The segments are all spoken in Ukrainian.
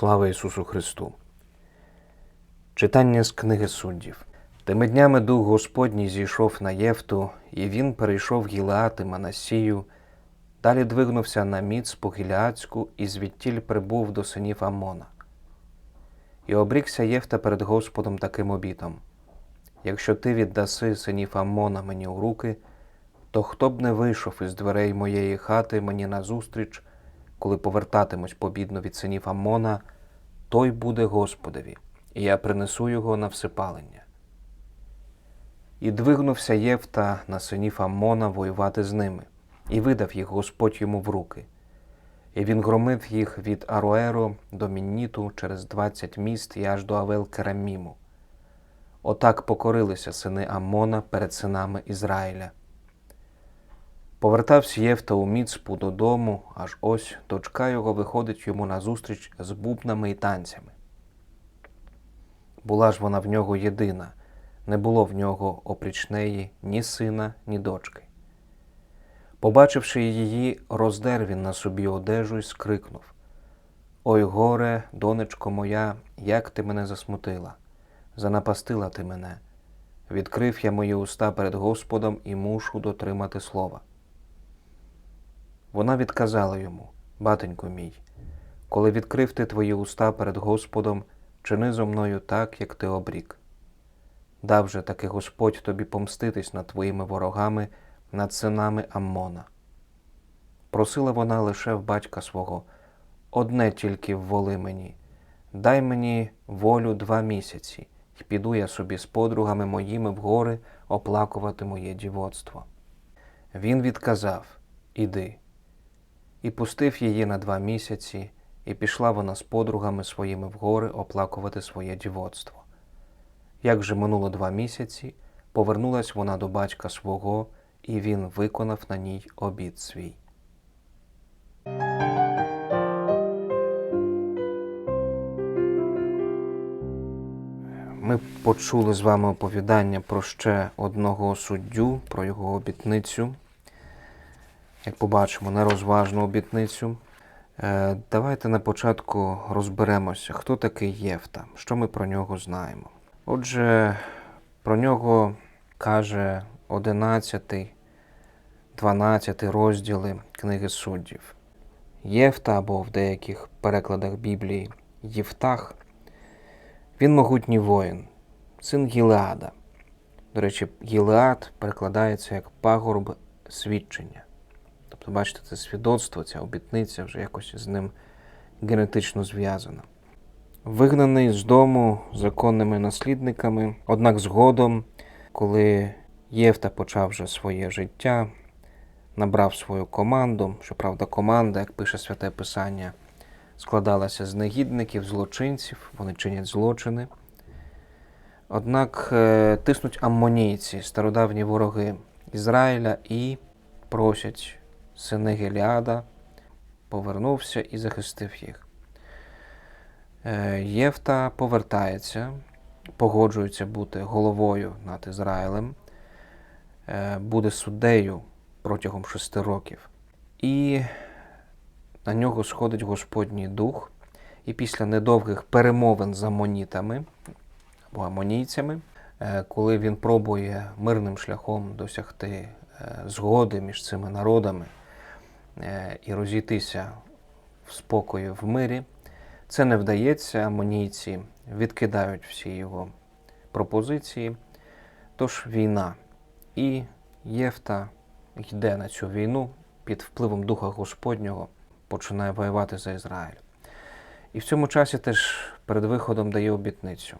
Слава Ісусу Христу! Читання з книги суддів. Тими днями дух Господній зійшов на Єфту, і він перейшов Гілеат і Манасію, далі двигнувся на міц по Гілеацьку і звідтіль прибув до синів Амона. І обрікся Єфта перед Господом таким обітом: Якщо ти віддаси синів Амона мені у руки, то хто б не вийшов із дверей моєї хати мені назустріч, коли повертатимусь побідно від синів Амона, той буде Господові, і я принесу його на всипалення. І двигнувся Євта на синів Амона воювати з ними, і видав їх Господь йому в руки. І він громив їх від Ароеро до Мінніту через двадцять міст і аж до Авел-Кераміму. Отак покорилися сини Амона перед синами Ізраїля. Повертався Євта у Міцпу додому, аж ось дочка його виходить йому назустріч з бубнами і танцями. Була ж вона в нього єдина, не було в нього опріч неї ні сина, ні дочки. Побачивши її, роздер він на собі одежу і скрикнув Ой горе, донечко моя, як ти мене засмутила, занапастила ти мене. Відкрив я мої уста перед Господом і мушу дотримати слова. Вона відказала йому, батенько мій, коли відкрив ти твої уста перед Господом, чини зо мною так, як ти обрік. Дав же таки Господь тобі помститись над твоїми ворогами, над синами Аммона. Просила вона лише в батька свого, одне тільки вволи мені, дай мені волю два місяці, і піду я собі з подругами моїми в гори оплакувати моє дівоцтво. Він відказав Іди. І пустив її на два місяці, і пішла вона з подругами своїми в гори оплакувати своє дівоцтво. Як же минуло два місяці, повернулась вона до батька свого, і він виконав на ній обід свій. Ми почули з вами оповідання про ще одного суддю, про його обітницю. Як побачимо, нерозважну обітницю. Е, Давайте на початку розберемося, хто такий Єфта, що ми про нього знаємо. Отже, про нього каже 11, 12 розділи книги суддів. Єфта або в деяких перекладах Біблії Єфтах. Він могутній воїн, син Гілеада. До речі, Гілеад перекладається як пагорб свідчення. Тобто, бачите, це свідоцтво, ця обітниця вже якось з ним генетично зв'язана. Вигнаний з дому законними наслідниками, однак згодом, коли Євта почав вже своє життя, набрав свою команду, щоправда, команда, як пише Святе Писання, складалася з негідників, злочинців, вони чинять злочини. Однак е, тиснуть аммонійці, стародавні вороги Ізраїля, і просять сини Геліада, повернувся і захистив їх. Е, Євта повертається, погоджується бути головою над Ізраїлем, е, буде суддею протягом шести років. І на нього сходить Господній дух, і після недовгих перемовин з амонітами або амонійцями, е, коли він пробує мирним шляхом досягти згоди між цими народами і розійтися в спокої в мирі, це не вдається, амонійці відкидають всі його пропозиції. Тож війна. І Єфта йде на цю війну під впливом Духа Господнього, починає воювати за Ізраїль. І в цьому часі теж перед виходом дає обітницю,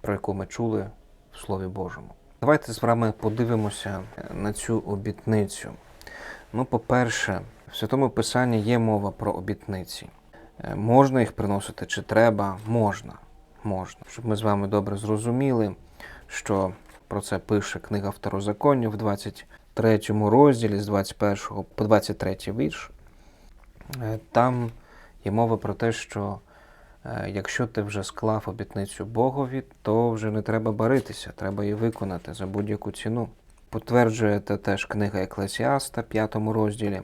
про яку ми чули в Слові Божому. Давайте з вами подивимося на цю обітницю. Ну, по-перше, Святому Писанні є мова про обітниці. Е, Можна їх приносити чи треба? Можна. Можна. Щоб ми з вами добре зрозуміли, що про це пише книга Второзаконів в 23 розділі з 21 по 23 вірш. Е, Там є мова про те, що е, якщо ти вже склав обітницю Богові, то вже не треба баритися, треба її виконати за будь-яку ціну. Потверджує це теж книга Еклесіаста, 5 розділі.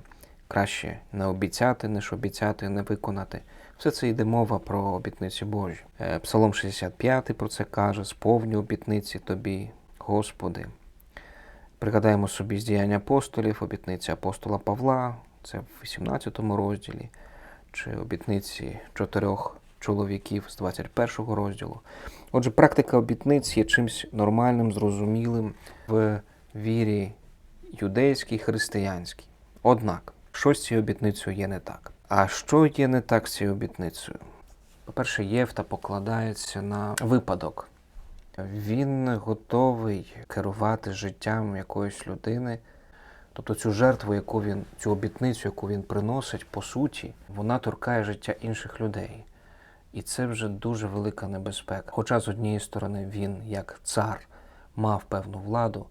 Краще не обіцяти, ніж обіцяти, не виконати. Все це йде мова про обітниці Божі. Е, Псалом 65 про це каже: сповню обітниці тобі, Господи. Пригадаємо собі з діяння апостолів, обітниці апостола Павла, це в 18 розділі, чи обітниці чотирьох чоловіків з 21 розділу. Отже, практика обітниць є чимось нормальним, зрозумілим в вірі юдейській, християнській. Однак, що з цією обітницею є не так? А що є не так з цією обітницею? По-перше, Євта покладається на випадок. Він готовий керувати життям якоїсь людини. Тобто цю жертву, яку він, цю обітницю, яку він приносить, по суті, вона торкає життя інших людей. І це вже дуже велика небезпека. Хоча з однієї сторони він, як цар, мав певну владу,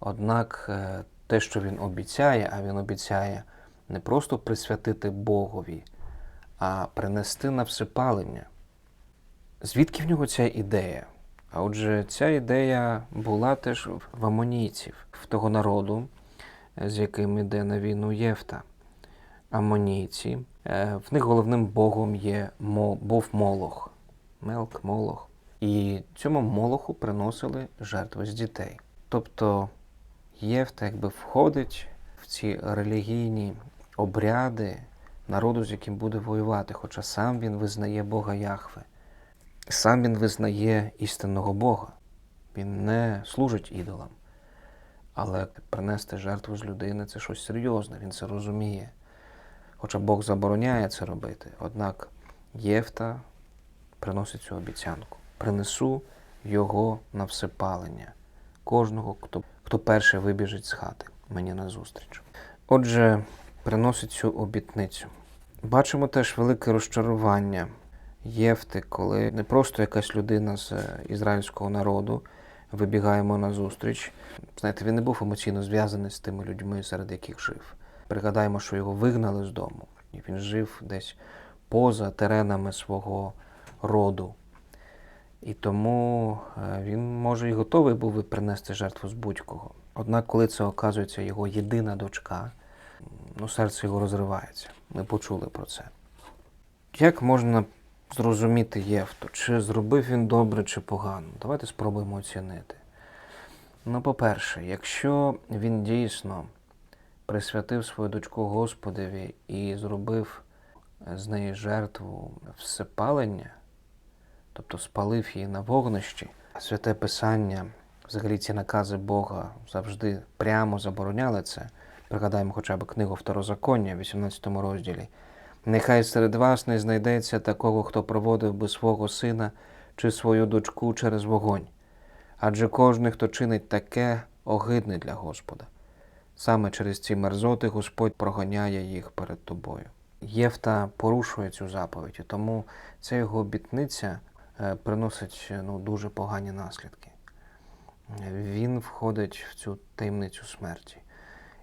однак е, те, що він обіцяє, а він обіцяє не просто присвятити Богові, а принести на всепалення. Звідки в нього ця ідея? А отже, ця ідея була теж в амонійців, в того народу, е, з яким іде на війну Єфта. Амонійці. е, В них головним богом є Бог Молох. Мелк, Молох. І цьому Молоху приносили жертви з дітей. Тобто Єфта якби входить в ці релігійні обряди народу, з яким буде воювати, хоча сам він визнає Бога Яхве. Сам він визнає істинного Бога. Він не служить ідолам. Але принести жертву з людини це щось серйозне, він це розуміє. Хоча Бог забороняє це робити. Однак Єфта приносить цю обіцянку. Принесу його на всепалення. Кожного, хто, хто перший вибіжить з хати мені назустріч. Отже, приносить цю обітницю. Бачимо теж велике розчарування Єфти, коли не просто якась людина з е, ізраїльського народу вибігаємо на зустріч. Знаєте, він не був емоційно зв'язаний з тими людьми, серед яких жив. Пригадаємо, що його вигнали з дому, і він жив десь поза теренами свого роду. І тому е, він, може, і готовий був би принести жертву з будь-кого. Однак, коли це оказується його єдина дочка, ну, серце його розривається. Ми почули про це. Як можна зрозуміти Євту, чи зробив він добре, чи погано? Давайте спробуємо оцінити. Ну, по-перше, якщо він дійсно присвятив свою дочку Господеві і зробив з неї жертву всепалення, тобто спалив її на вогнищі, святе Писання, взагалі ці накази Бога завжди прямо забороняли це. Пригадаємо хоча б книгу Второзаконня 18 розділі. Нехай серед вас не знайдеться такого, хто проводив би свого сина чи свою дочку через вогонь. Адже кожен, хто чинить таке, огидний для Господа. Саме через ці мерзоти Господь проганяє їх перед тобою. Єфта порушує цю заповідь, тому ця його обітниця е, приносить ну, дуже погані наслідки. Він входить в цю таємницю смерті.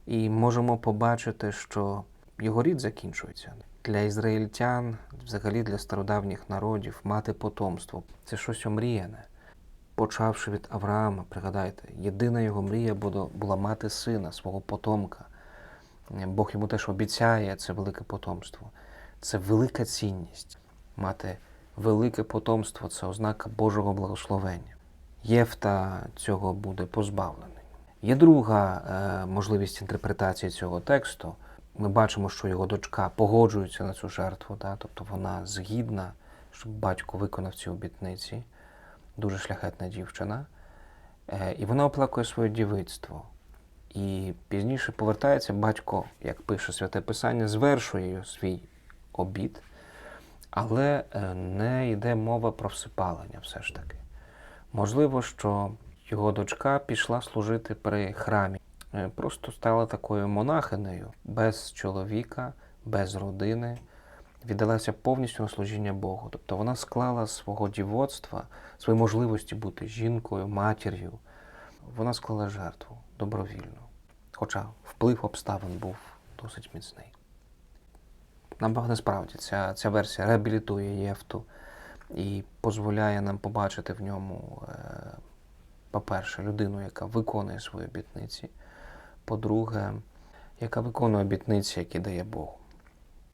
І можемо побачити, що його рід закінчується. Для ізраїльтян, взагалі для стародавніх народів, мати потомство це щось омріяне. Почавши від Авраама, пригадайте, єдина його мрія була, мати сина, свого потомка. Бог йому теж обіцяє це велике потомство. Це велика цінність. Мати велике потомство це ознака Божого благословення. Єфта цього буде позбавлений. Є друга е, можливість інтерпретації цього тексту. Ми бачимо, що його дочка погоджується на цю жертву, да? тобто вона згідна, щоб батько виконав ці обітниці. Дуже шляхетна дівчина. Е, і вона оплакує своє дівицтво. І пізніше повертається батько, як пише Святе Писання, звершує свій обід, але е, не йде мова про всипалення все ж таки. Можливо, що його дочка пішла служити при храмі, Е, просто стала такою монахинею, без чоловіка, без родини, віддалася повністю на служіння Богу. Тобто вона склала свого дівоцтва, свої можливості бути жінкою, матір'ю. Вона склала жертву добровільно. Хоча вплив обставин був досить міцний. Нам насправді ця, ця версія реабілітує Єфту і дозволяє нам побачити в ньому, е, по-перше, людину, яка виконує свої обітниці. По-друге, яка виконує обітниці, які дає Бог.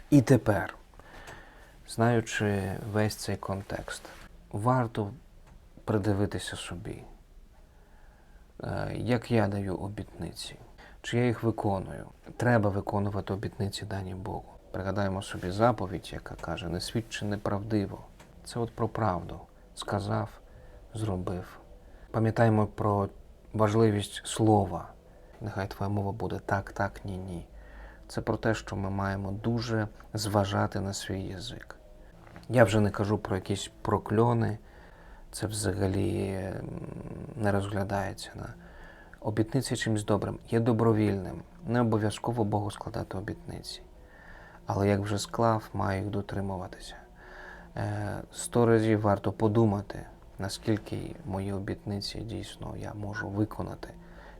І тепер знаючи весь цей контекст, варто придивитися собі, Е, як я даю обітниці, чи я їх виконую. Треба виконувати обітниці дані Богу. Пригадаємо собі заповідь, яка каже: не свідчи неправдиво. Це от про правду. Сказав, зробив. Пам'ятаємо про важливість слова. Нехай твоя мова буде так, так, ні, ні. Це про те, що ми маємо дуже зважати на свій язик. Я вже не кажу про якісь прокльони, це взагалі не розглядається на обітниці чимось добрим. Є добровільним. Не обов'язково Богу складати обітниці. Але як вже склав, маю їх дотримуватися. Е, Сто разів варто подумати, наскільки мої обітниці дійсно я можу виконати,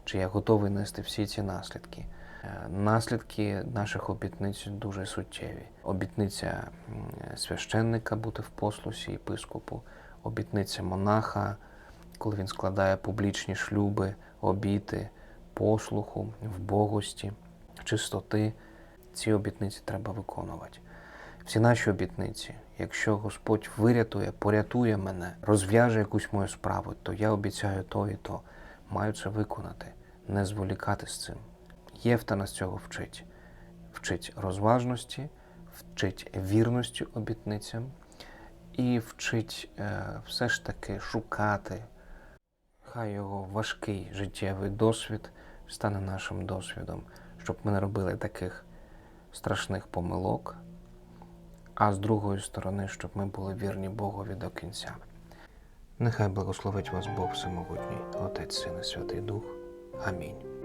чи я готовий нести всі ці наслідки. Е, Наслідки наших обітниць дуже суттєві. Обітниця священника бути в послусі єпископу, обітниця монаха, коли він складає публічні шлюби, обіти, послуху, вбогості, чистоти. Ці обітниці треба виконувати. Всі наші обітниці, якщо Господь вирятує, порятує мене, розв'яже якусь мою справу, то я обіцяю то і то. Маю це виконати, не зволікати з цим. Євта нас цього вчить. Вчить розважності, вчить вірності обітницям і вчить е, все ж таки шукати. Хай його важкий життєвий досвід стане нашим досвідом, щоб ми не робили таких страшних помилок, а з другої сторони, щоб ми були вірні Богові до кінця. Нехай благословить вас Бог Всемогутній, Отець, Син і Святий Дух. Амінь.